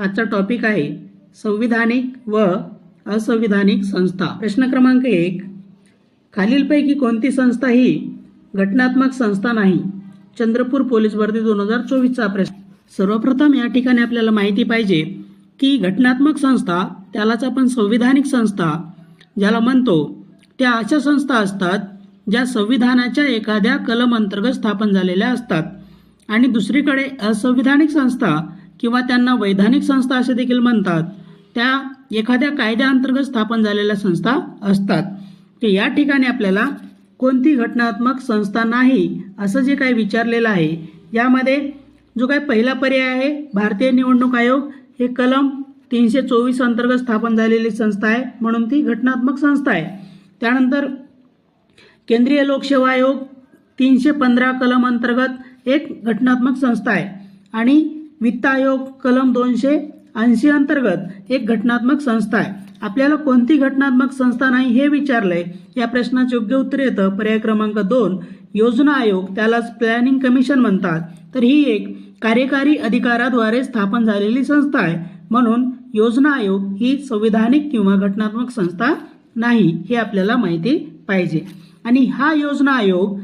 आजचा टॉपिक आहे संविधानिक व असंविधानिक संस्था. प्रश्न क्रमांक एक खालीलपैकी कोणती संस्था ही घटनात्मक संस्था नाही? चंद्रपूर पोलीस भरती दोन हजार चोवीसचा प्रश्न. सर्वप्रथम या ठिकाणी आपल्याला माहिती पाहिजे की घटनात्मक संस्था त्यालाच आपण संविधानिक संस्था ज्याला म्हणतो त्या अशा संस्था असतात ज्या संविधानाच्या एखाद्या कलम अंतर्गत स्थापन झालेल्या असतात. आणि दुसरीकडे असंविधानिक संस्था किंवा त्यांना वैधानिक संस्था असे देखील म्हणतात. त्या एखाद्या कायद्याअंतर्गत स्थापन झालेल्या संस्था असतात. तर या ठिकाणी आपल्याला कोणती घटनात्मक संस्था नाही असं जे काही विचारलेलं आहे यामध्ये जो काही पहिला पर्याय आहे भारतीय निवडणूक आयोग हे कलम तीनशे चोवीस अंतर्गत स्थापन झालेली संस्था आहे म्हणून ती घटनात्मक संस्था आहे. त्यानंतर केंद्रीय लोकसेवा आयोग तीनशे पंधरा कलम अंतर्गत एक घटनात्मक संस्था आहे. आणि वित्त आयोग कलम दोनशे ऐंशी अंतर्गत एक घटनात्मक संस्था आहे. आपल्याला कोणती घटनात्मक संस्था नाही हे विचारलंय? या प्रश्नाचे योग्य उत्तर येतं. पर्याय क्रमांक दोन योजना आयोग त्यालाच प्लॅनिंग कमिशन म्हणतात. तर ही एक कार्यकारी अधिकाराद्वारे स्थापन झालेली संस्था आहे. म्हणून योजना आयोग ही संविधानिक किंवा घटनात्मक संस्था नाही हे आपल्याला माहिती पाहिजे. आणि हा योजना आयोग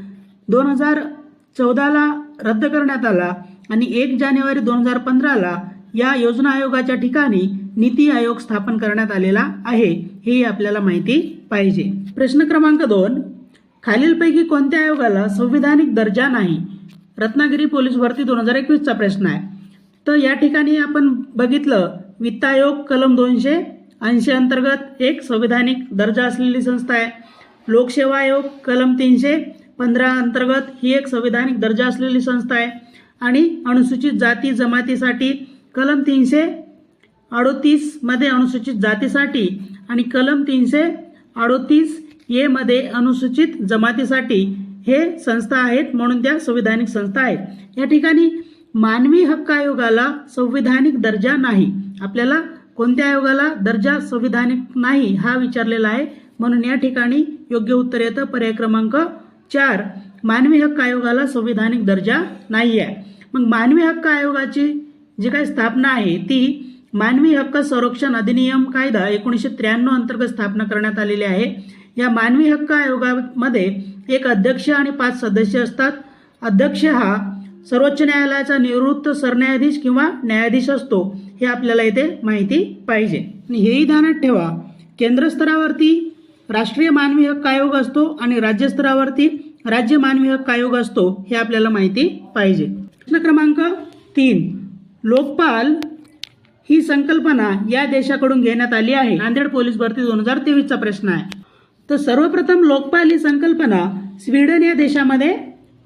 दोन हजार चौदाला रद्द करण्यात आला. आणि एक जानेवारी दोन हजार पंधराला या योजना आयोगाच्या ठिकाणी नीती आयोग स्थापन करण्यात आलेला आहे हे आपल्याला माहिती पाहिजे. प्रश्न क्रमांक दोन खालीलपैकी कोणत्या आयोगाला संविधानिक दर्जा नाही? रत्नागिरी पोलीस भरती दोन हजार एकवीसचा प्रश्न आहे. तर या ठिकाणी आपण बघितलं वित्त आयोग कलम दोनशे ऐंशी अंतर्गत एक संविधानिक दर्जा असलेली संस्था आहे. लोकसेवा आयोग कलम तीनशे पंधरा अंतर्गत ही एक संविधानिक दर्जा असलेली संस्था आहे. आणि अनुसूचित जाती जमातीसाठी कलम तीनशे अडोतीसमध्ये अनुसूचित जातीसाठी आणि कलम तीनशे अडोतीस एमध्ये अनुसूचित जमातीसाठी हे संस्था आहेत म्हणून त्या संविधानिक संस्था आहेत. या ठिकाणी मानवी हक्क आयोगाला संविधानिक दर्जा नाही. आपल्याला कोणत्या आयोगाला दर्जा संविधानिक नाही हा विचारलेला आहे. म्हणून या ठिकाणी योग्य उत्तर येतं. पर्याय क्रमांक चार. मानवी हक्क आयोगाला संविधानिक दर्जा नाही आहे मग मानवी हक्क आयोगाची जी काही स्थापना आहे ती मानवी हक्क संरक्षण अधिनियम कायदा एकोणीसशे त्र्याण्णव अंतर्गत स्थापना करण्यात आलेली आहे. या मानवी हक्क आयोगामध्ये एक अध्यक्ष आणि पाच सदस्य असतात. अध्यक्ष हा सर्वोच्च न्यायालयाचा निवृत्त सरन्यायाधीश किंवा न्यायाधीश असतो हे आपल्याला इथे माहिती पाहिजे. आणि हेही ध्यानात ठेवा केंद्र स्तरावरती राष्ट्रीय मानवी हक्क आयोग असतो आणि राज्यस्तरावरती राज्य मानवी हक्क आयोग असतो हे आपल्याला माहिती पाहिजे. प्रश्न क्रमांक तीन. लोकपाल ही संकल्पना या देशाकडून घेण्यात आली आहे. नांदेड पोलीस भरती दोन हजार तेवीसचा प्रश्न आहे. तर सर्वप्रथम लोकपाल ही संकल्पना स्वीडन या देशामध्ये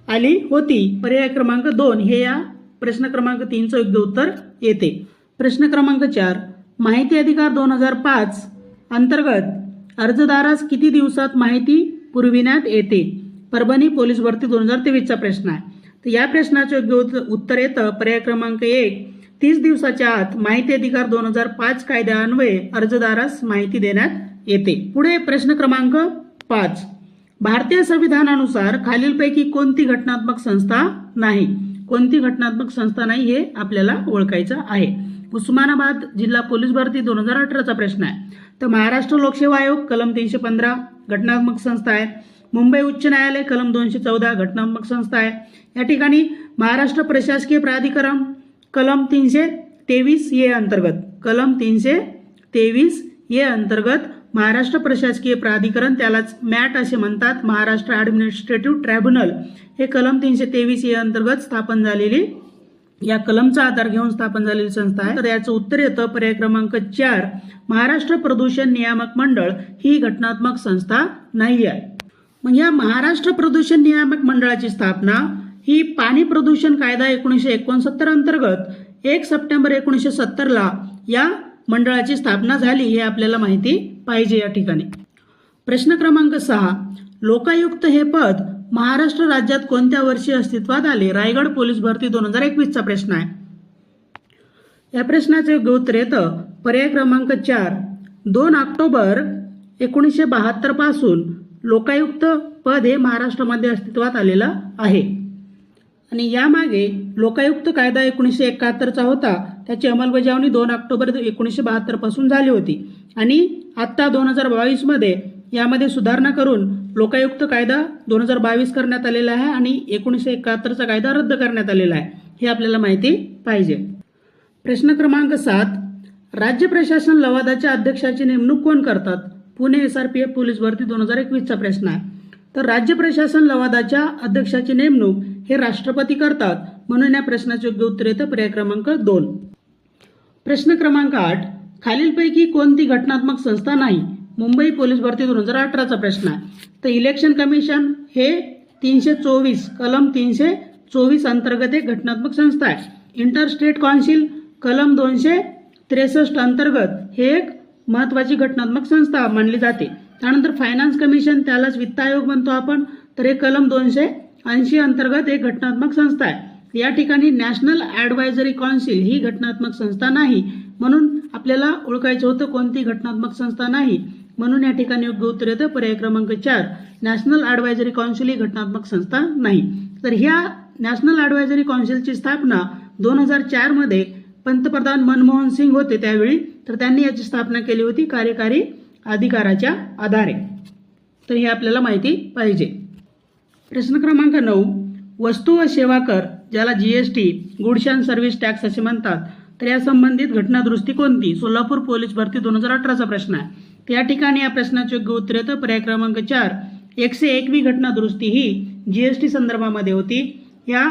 आली होती. पर्याय क्रमांक दोन हे या प्रश्न क्रमांक तीनचं योग्य उत्तर येते. प्रश्न क्रमांक चार. माहिती अधिकार दोन हजार पाच अंतर्गत अर्जदारास किती दिवसात माहिती पुरविण्यात येते? परभणी पोलीस भरती दोन हजार तेवीसचा प्रश्न आहे. तर या प्रश्नाचं योग्य उत्तर येतं. पर्याय क्रमांक एक तीस दिवसाच्या आत माहिती अधिकार दोन हजार पाच कायद्यान्वये अर्जदारास माहिती देण्यात येते. पुढे प्रश्न क्रमांक पाच. भारतीय संविधानानुसार खालीलपैकी कोणती घटनात्मक संस्था नाही? कोणती घटनात्मक संस्था नाही हे आपल्याला ओळखायचं आहे. उस्मानाबाद जिल्हा पोलीस भरती दोन हजार अठराचा प्रश्न आहे. तर महाराष्ट्र लोकसेवा आयोग कलम तीनशे पंधरा घटनात्मक संस्था आहे मुंबई उच्च न्यायालय कलम दोनशे चौदा घटनात्मक संस्था आहे. या ठिकाणी महाराष्ट्र प्रशासकीय प्राधिकरण कलम तीनशे तेवीस ए अंतर्गत कलम तीनशे तेवीस ए अंतर्गत महाराष्ट्र प्रशासकीय प्राधिकरण त्यालाच मॅट असे म्हणतात. महाराष्ट्र ॲडमिनिस्ट्रेटिव्ह ट्रायब्युनल हे कलम तीनशे तेवीस ए अंतर्गत स्थापन झालेली या कलमचा आधार घेऊन स्थापन झालेली संस्था आहे. तर याचं उत्तर येतं. पर्याय क्रमांक चार महाराष्ट्र प्रदूषण नियामक मंडळ ही घटनात्मक संस्था नाही आहे मग या महाराष्ट्र प्रदूषण नियामक मंडळाची स्थापना ही पाणी प्रदूषण कायदा एकोणीसशे एकोणसत्तर अंतर्गत एक सप्टेंबर एकोणीसशे सत्तरला या मंडळाची स्थापना झाली हे आपल्याला माहिती पाहिजे या ठिकाणी. प्रश्न क्रमांक सहा लोकायुक्त हे पद महाराष्ट्र राज्यात कोणत्या वर्षी अस्तित्वात आले? रायगड पोलीस भरती दोन हजार एकवीसचा प्रश्न आहे. या प्रश्नाचे योग्य उत्तर येतं. पर्याय क्रमांक चार दोन ऑक्टोबर एकोणीसशे बहात्तरपासून लोकायुक्त पद हे महाराष्ट्रामध्ये अस्तित्वात आलेलं आहे. आणि यामागे लोकायुक्त कायदा एकोणीसशे एकाहत्तरचा होता. त्याची अंमलबजावणी दोन ऑक्टोबर एकोणीसशे बहात्तरपासून झाली होती. आणि आत्ता दोन हजार बावीसमध्ये यामध्ये सुधारणा करून लोकायुक्त कायदा दोन हजार बावीस करण्यात आलेला आहे आणि एकोणीसशे एकाहत्तरचा कायदा रद्द करण्यात आलेला आहे. हे आपल्याला माहिती पाहिजे. प्रश्न क्रमांक सात. राज्य प्रशासन लवादाच्या अध्यक्षाची नेमणूक कोण करतात? Pune S R P F police भरती दोन हजार एकवीसचा प्रश्न आहे. तर राज्य प्रशासन लवादाच्या अध्यक्षाची नेमणूक हे राष्ट्रपती करतात म्हणून या प्रश्नाचे योग्य उत्तर येतं. पर्याय क्रमांक दोन. प्रश्न क्रमांक आठ. खालीलपैकी कोणती घटनात्मक संस्था नाही? मुंबई पोलीस भरती दोन हजार अठराचा प्रश्न आहे. तर इलेक्शन कमिशन हे तीनशे चोवीस कलम तीनशे चोवीस अंतर्गत एक घटनात्मक संस्था आहे. इंटरस्टेट कौन्सिल कलम दोनशे त्रेसष्ट अंतर्गत हे एक महत्वाची घटनात्मक संस्था मानली जाते. त्यानंतर फायनान्स कमिशन त्यालाच वित्त आयोग म्हणतो आपण. तर हे कलम दोनशे ऐंशी अंतर्गत एक घटनात्मक संस्था आहे. या ठिकाणी नॅशनल ॲडवायझरी कौन्सिल ही घटनात्मक संस्था नाही. म्हणून आपल्याला ओळखायचं होतं कोणती घटनात्मक संस्था नाही. म्हणून या ठिकाणी योग्य उत्तर येतं. पर्याय क्रमांक चार. नॅशनल ॲडवायझरी कौन्सिल ही घटनात्मक संस्था नाही. तर ह्या नॅशनल ॲडवायझरी कौन्सिलची स्थापना दोन हजार चारमध्ये पंतप्रधान मनमोहन सिंग होते त्यावेळी तर त्यांनी याची स्थापना केली होती कार्यकारी अधिकाराच्या आधारे. तर हे आपल्याला माहिती पाहिजे. प्रश्न क्रमांक नऊ वस्तू व सेवा कर ज्याला G S T goods and service tax असे म्हणतात. तर या संबंधित घटनादुरुस्ती कोणती? सोलापूर पोलीस भरती दोन हजार अठराचा प्रश्न आहे. तर या ठिकाणी या प्रश्नाचे योग्य उत्तर येतं. पर्याय क्रमांक चार एकशे एकवी घटनादुरुस्ती ही जी एस टी संदर्भामध्ये होती. या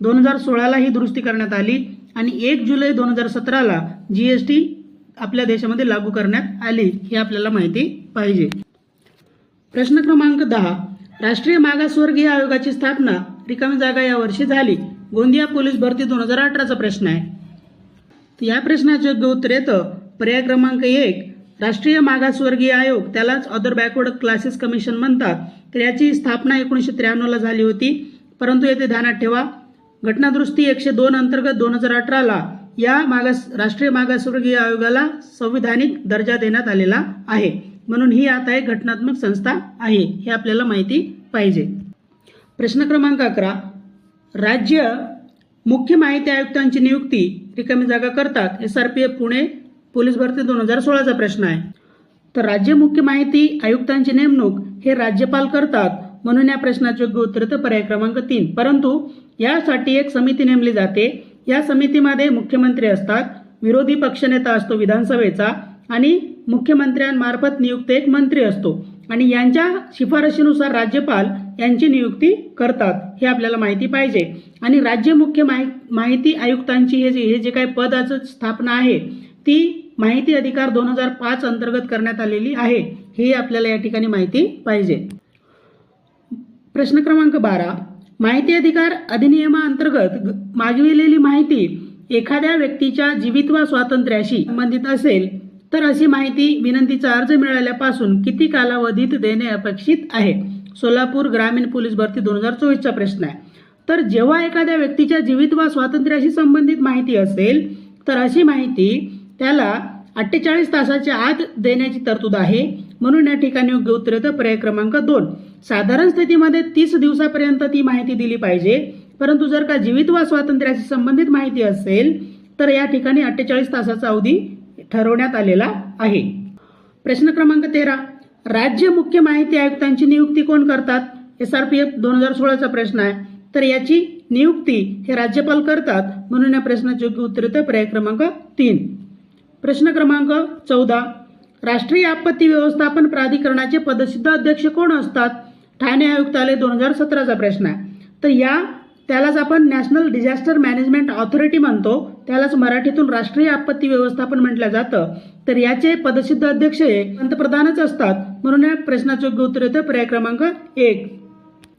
दोन हजार सोळाला ही दुरुस्ती करण्यात आली. आणि एक जुलै दोन हजार सतराला जी एस टी आपल्या देशामध्ये लागू करण्यात आली हे आपल्याला माहिती पाहिजे. प्रश्न क्रमांक दहा. राष्ट्रीय मागासवर्गीय आयोगाची स्थापना रिकामी जागा यावर्षी झाली. गोंदिया पोलीस भरती दोन हजार अठराचा प्रश्न आहे. या प्रश्नाचे योग्य उत्तर येतं. पर्याय क्रमांक एक. राष्ट्रीय मागासवर्गीय आयोग त्यालाच अदर बॅकवर्ड क्लासेस कमिशन म्हणतात. तर याची स्थापना एकोणीसशे त्र्याण्णवला झाली होती. परंतु येथे ध्यानात ठेवा. घटनादुरुस्ती एकशे दोन अंतर्गत दोन हजार अठराला या मागास राष्ट्रीय मागासवर्गीय आयोगाला संविधानिक दर्जा देण्यात आलेला आहे. म्हणून ही आता एक घटनात्मक संस्था आहे हे आपल्याला माहिती पाहिजे. प्रश्न क्रमांक अकरा. राज्य मुख्य माहिती आयुक्तांची नियुक्ती रिकामी जागा करतात S R P F Pune police भरती दोन हजार सोळाचा प्रश्न आहे. तर राज्य मुख्य माहिती आयुक्तांची नेमणूक हे राज्यपाल करतात म्हणून या प्रश्नाचे योग्य उत्तर तर पर्याय क्रमांक तीन. परंतु यासाठी एक समिती नेमली जाते. या समितीमध्ये मुख्यमंत्री असतात विरोधी पक्षनेता असतो विधानसभेचा आणि मुख्यमंत्र्यांमार्फत नियुक्त एक मंत्री असतो. आणि यांच्या शिफारशीनुसार राज्यपाल यांची नियुक्ती करतात हे आपल्याला माहिती पाहिजे. आणि राज्य मुख्य माहि माहिती आयुक्तांची हे जे हे जे काही पदाचं स्थापना आहे ती माहिती अधिकार दोन हजार पाच अंतर्गत करण्यात आलेली आहे हे आपल्याला या ठिकाणी माहिती पाहिजे. प्रश्न क्रमांक बारा. माहिती अधिकार अधिनियमाअंतर्गत मागविलेली माहिती एखाद्या व्यक्तीच्या जीवित्व स्वातंत्र्याशी संबंधित असेल तर अशी माहिती विनंतीचा अर्ज मिळाल्यापासून किती कालावधीत देणे अपेक्षित आहे? सोलापूर ग्रामीण पोलीस भरती दोन हजार चोवीसचा प्रश्न आहे. तर जेव्हा एखाद्या व्यक्तीच्या जीवित्व स्वातंत्र्याशी संबंधित माहिती असेल तर अशी माहिती त्याला अठ्ठेचाळीस तासाच्या आत देण्याची तरतूद आहे. म्हणून या ठिकाणी योग्य उत्तर येतं. पर्याय क्रमांक दोन. साधारण स्थितीमध्ये तीस दिवसापर्यंत ती माहिती दिली पाहिजे. परंतु जर का जीवित वा स्वातंत्र्याशी संबंधित माहिती असेल तर या ठिकाणी अठ्ठेचाळीस तासाचा अवधी ठरवण्यात आलेला आहे. प्रश्न क्रमांक तेरा. राज्य मुख्य माहिती आयुक्तांची नियुक्ती कोण करतात? एस आर पी एफ दोन हजार सोळाचा प्रश्न आहे. तर याची नियुक्ती हे राज्यपाल करतात. म्हणून या प्रश्नाचे योग्य उत्तर येतं. पर्याय क्रमांक तीन. प्रश्न क्रमांक चौदा. राष्ट्रीय आपत्ती व्यवस्थापन प्राधिकरणाचे पदसिद्ध अध्यक्ष कोण असतात? ठाणे आयुक्तालय दोन हजार सतराचा प्रश्न आहे. तर या त्यालाच आपण नॅशनल डिझास्टर मॅनेजमेंट ऑथॉरिटी म्हणतो. त्यालाच मराठीतून राष्ट्रीय आपत्ती व्यवस्थापन म्हटलं जातं. तर याचे पदसिद्ध अध्यक्ष हे पंतप्रधानच असतात. म्हणून या प्रश्नाचे योग्य उत्तर येतं. पर्याय क्रमांक एक.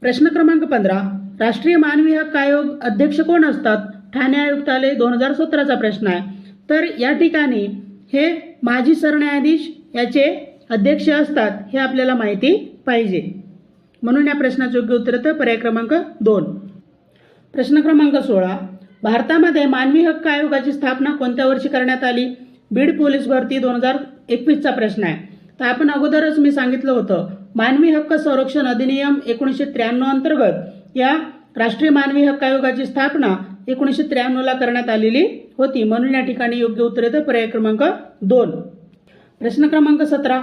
प्रश्न क्रमांक पंधरा. राष्ट्रीय मानवी हक्क आयोग अध्यक्ष कोण असतात? ठाणे आयुक्तालय दोन हजार सतराचा प्रश्न आहे. तर या ठिकाणी हे माजी सरन्यायाधीश याचे अध्यक्ष असतात हे आपल्याला माहिती पाहिजे. म्हणून या प्रश्नाचे योग्य उत्तर तर पर्याय क्रमांक दोन. प्रश्न क्रमांक सोळा. भारतामध्ये मानवी हक्क आयोगाची स्थापना कोणत्या वर्षी करण्यात आली? बीड पोलीस भरती दोन हजार एकवीसचा प्रश्न आहे. तर आपण अगोदरच मी सांगितलं होतं मानवी हक्क संरक्षण अधिनियम एकोणीसशे त्र्याण्णव अंतर्गत या राष्ट्रीय मानवी हक्क आयोगाची स्थापना एकोणीसशे त्र्याण्णवला करण्यात आलेली होती. म्हणून या ठिकाणी योग्य उत्तर येतं. पर्याय क्रमांक दोन. प्रश्न क्रमांक सतरा.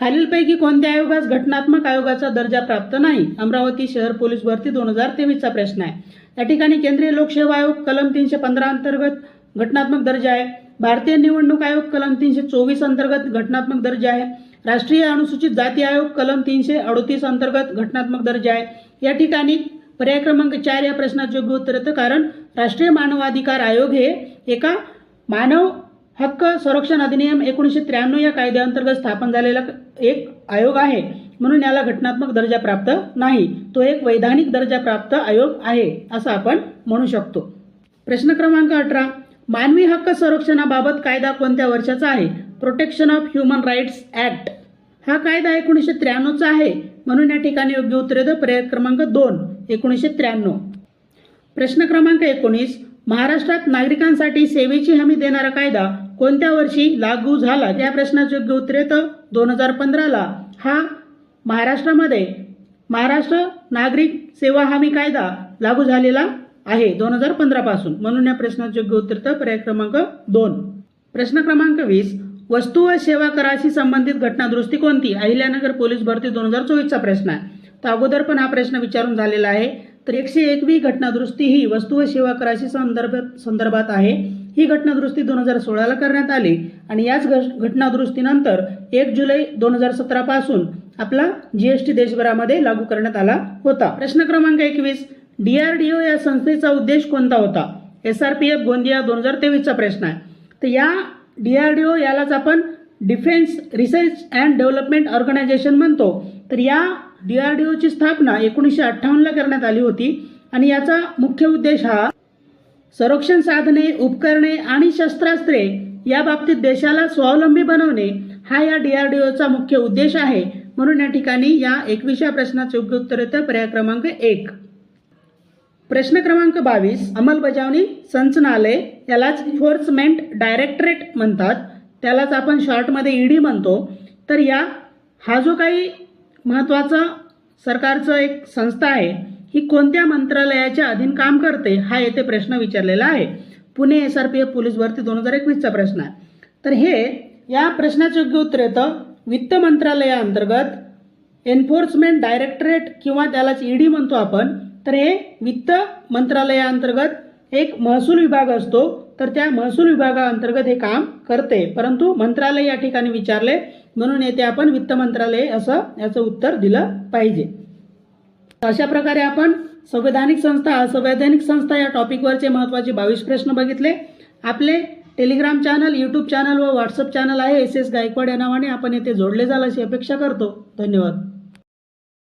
खालीलपैकी कोणत्या आयोगास घटनात्मक आयोगाचा दर्जा प्राप्त नाही? अमरावती शहर पोलीस भरती दोन हजार तेवीसचा प्रश्न आहे. या ठिकाणी केंद्रीय लोकसेवा आयोग कलम तीनशे पंधरा अंतर्गत घटनात्मक दर्जा आहे. भारतीय निवडणूक आयोग कलम तीनशे चोवीस अंतर्गत घटनात्मक दर्जा आहे. राष्ट्रीय अनुसूचित जाती आयोग कलम तीनशे अडोतीस अंतर्गत घटनात्मक दर्जा आहे. या ठिकाणी पर्याय क्रमांक चार या प्रश्नाचे योग्य उत्तर येतं कारण राष्ट्रीय मानवाधिकार आयोग हे एका मानव हक्क संरक्षण अधिनियम एकोणीसशे त्र्याण्णव या कायद्याअंतर्गत स्थापन झालेला एक आयोग आहे. म्हणून याला घटनात्मक दर्जा प्राप्त नाही. तो एक वैधानिक दर्जा प्राप्त आयोग आहे असं आपण म्हणू शकतो. प्रश्न क्रमांक अठरा. मानवी हक्क संरक्षणाबाबत कायदा कोणत्या वर्षाचा आहे? Protection of human rights act हा कायदा एकोणीसशे त्र्याण्णवचा आहे. म्हणून या ठिकाणी योग्य उत्तर येतं. पर्याय क्रमांक दोन. एकोणीसशे त्र्याण्णव. प्रश्न क्रमांक एकोणीस महाराष्ट्रात नागरिकांसाठी सेवेची हमी देणारा कायदा कोणत्या वर्षी लागू झाला? या प्रश्नाचे योग्य उत्तर येतं दोन हजार पंधराला. हा महाराष्ट्रामध्ये महाराष्ट्र नागरिक सेवा हमी कायदा लागू झालेला आहे दोन हजार पंधरापासून. म्हणून या प्रश्नाचे योग्य उत्तर तर पर्याय क्रमांक दोन. प्रश्न क्रमांक वीस वस्तू व सेवा कराशी संबंधित घटनादुरुस्ती कोणती? अहिल्यानगर पोलीस भरती दोन हजार चोवीसचा प्रश्न आहे. तर अगोदर पण हा प्रश्न विचारून झालेला आहे. तर एकशे एकवी घटनादुरुस्ती ही वस्तू व सेवा कराशी संदर्भात संदर्भात आहे. ही घटनादुरुस्ती दोन हजार सोळाला करण्यात आली आणि याच घटनादुरुस्तीनंतर एक जुलै दोन हजार सतरापासून आपला जी आपला जीएसटी देशभरामध्ये लागू करण्यात आला होता. प्रश्न क्रमांक एकवीस डीआरडीओ या संस्थेचा उद्देश कोणता होता? S R P F Gondia दोन हजार तेवीसचा प्रश्न आहे. तर या डीआरडीओ यालाच आपण defence research and development organisation म्हणतो. तर या डीआरडीओची स्थापना एकोणीसशे अठ्ठावन्नला करण्यात आली होती आणि याचा मुख्य उद्देश हा संरक्षण साधने उपकरणे आणि शस्त्रास्त्रे या बाबतीत देशाला स्वावलंबी बनवणे हा या डी आर डी ओचा मुख्य उद्देश आहे. म्हणून या ठिकाणी या एकविशा प्रश्नाचे योग्य उत्तर येतं. पर्याय क्रमांक एक. प्रश्न क्रमांक बावीस अंमलबजावणी संचनालय यालाच इन्फोर्समेंट डायरेक्टरेट म्हणतात. त्यालाच आपण शॉर्टमध्ये ईडी म्हणतो. तर या हा जो काही महत्त्वाचं सरकारचं एक संस्था आहे. ही कोणत्या मंत्रालयाच्या अधीन काम करते हा येथे प्रश्न विचारलेला आहे. Pune S R P F police भरती दोन हजार एकवीसचा प्रश्न आहे. तर हे या प्रश्नाचं योग्य उत्तर येतं. वित्त मंत्रालयाअंतर्गत एन्फोर्समेंट डायरेक्टरेट किंवा त्यालाच ईडी म्हणतो आपण. तर हे वित्त मंत्रालयाअंतर्गत एक महसूल विभाग असतो तर त्या महसूल विभागाअंतर्गत हे काम करते. परंतु मंत्रालय या ठिकाणी विचारले म्हणून येथे आपण वित्त मंत्रालय असं याचं उत्तर दिलं पाहिजे. अशा प्रकारे आपण संवैधानिक संस्था असंवैधानिक संस्था या टॉपिकवरचे महत्त्वाचे बावीस प्रश्न बघितले. आपले टेलिग्राम चॅनल यूट्यूब चॅनल व व्हॉट्सअप चॅनल आहे. एस एस गायकवाड या नावाने आपण येथे जोडले जाल अशी अपेक्षा करतो. धन्यवाद.